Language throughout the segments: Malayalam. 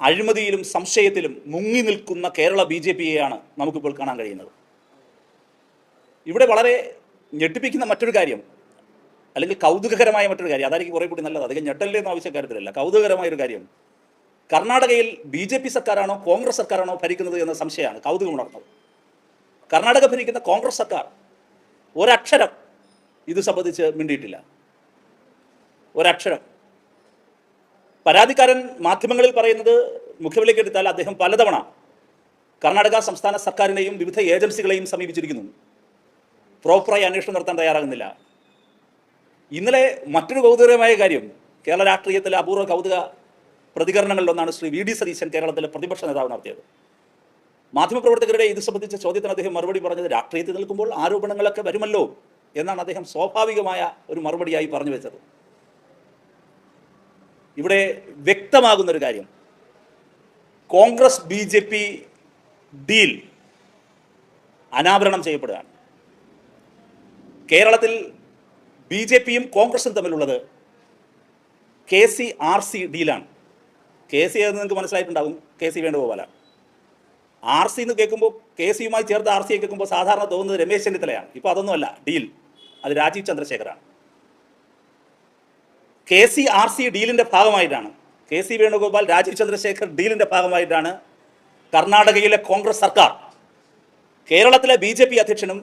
അഴിമതിയിലും സംശയത്തിലും മുങ്ങി നിൽക്കുന്ന കേരള ബി ജെ പിയെയാണ് നമുക്കിപ്പോൾ കാണാൻ കഴിയുന്നത്. ഇവിടെ വളരെ ഞെട്ടിപ്പിക്കുന്ന മറ്റൊരു കാര്യം അല്ലെങ്കിൽ കൗതുകകരമായ മറ്റൊരു കാര്യം അതായിരിക്കും കുറേ കൂടി നല്ലത്. അധികം ഞെട്ടലിന്റെ ആവശ്യ കാര്യത്തിലല്ല കൗതുകകരമായ ഒരു കാര്യം കർണാടകയിൽ ബി ജെ പി സർക്കാരാണോ കോൺഗ്രസ് സർക്കാരാണോ ഭരിക്കുന്നത് എന്ന സംശയമാണ് കൗതുകം ഉണർന്നത്. കർണാടക ഭരിക്കുന്ന കോൺഗ്രസ് സർക്കാർ ഒരക്ഷരം ഇത് സംബന്ധിച്ച് മിണ്ടിയിട്ടില്ല. ഒരക്ഷരം. പരാതിക്കാരൻ മാധ്യമങ്ങളിൽ പറയുന്നത് മുഖ്യമന്ത്രിക്ക് എടുത്താൽ അദ്ദേഹം പലതവണ കർണാടക സംസ്ഥാന സർക്കാരിനെയും വിവിധ ഏജൻസികളെയും സമീപിച്ചിരിക്കുന്നു. പ്രോപ്പറായി അന്വേഷണം നടത്താൻ തയ്യാറാകുന്നില്ല. ഇന്നലെ മറ്റൊരു കൗതുകരമായ കാര്യം കേരള രാഷ്ട്രീയത്തിലെ അപൂർവ കൗതുക പ്രതികരണങ്ങളിലൊന്നാണ് ശ്രീ വി ഡി സതീശൻ കേരളത്തിലെ പ്രതിപക്ഷ നേതാവ് നടത്തിയത്. മാധ്യമപ്രവർത്തകരുടെ ഇത് സംബന്ധിച്ച ചോദ്യത്തിന് അദ്ദേഹം മറുപടി പറഞ്ഞത് രാഷ്ട്രീയത്തിൽ നിൽക്കുമ്പോൾ ആരോപണങ്ങളൊക്കെ വരുമല്ലോ എന്നാണ് അദ്ദേഹം സ്വാഭാവികമായ ഒരു മറുപടിയായി പറഞ്ഞു വെച്ചത്. ഇവിടെ വ്യക്തമാകുന്നൊരു കാര്യം. Congress B J P deal അനാവരണം ചെയ്യപ്പെടുകയാണ്. കേരളത്തിൽ ബി ജെ പിയും കോൺഗ്രസും തമ്മിലുള്ളത് കെ സി ആർ സി ഡീലാണ്. കെ സി എന്ന് നിങ്ങൾക്ക് മനസ്സിലായിട്ടുണ്ടാകും K C Venugopal. R C എന്ന് കേൾക്കുമ്പോൾ കെ സിയുമായി ചേർത്ത് ആർ സി കേൾക്കുമ്പോൾ സാധാരണ തോന്നുന്നത് രമേശ് ചെന്നിത്തലയാണ്. ഇപ്പോൾ അതൊന്നുമല്ല ഡീൽ. അത് രാജീവ് ചന്ദ്രശേഖറാണ് കെ സി ആർ സി ഡീലിന്റെ ഭാഗമായിട്ടാണ്. കെ സി വേണുഗോപാൽ രാജീവ് ചന്ദ്രശേഖർ ഡീലിന്റെ ഭാഗമായിട്ടാണ് കർണാടകയിലെ കോൺഗ്രസ് സർക്കാർ. കേരളത്തിലെ ബി ജെ പി അധ്യക്ഷനും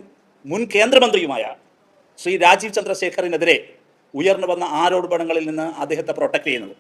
മുൻ കേന്ദ്രമന്ത്രിയുമായ ശ്രീ രാജീവ് ചന്ദ്രശേഖറിനെതിരെ ഉയർന്നു വന്ന ആരോപണങ്ങളിൽ നിന്ന് അദ്ദേഹത്തെ പ്രൊട്ടക്ട് ചെയ്യുന്നത്.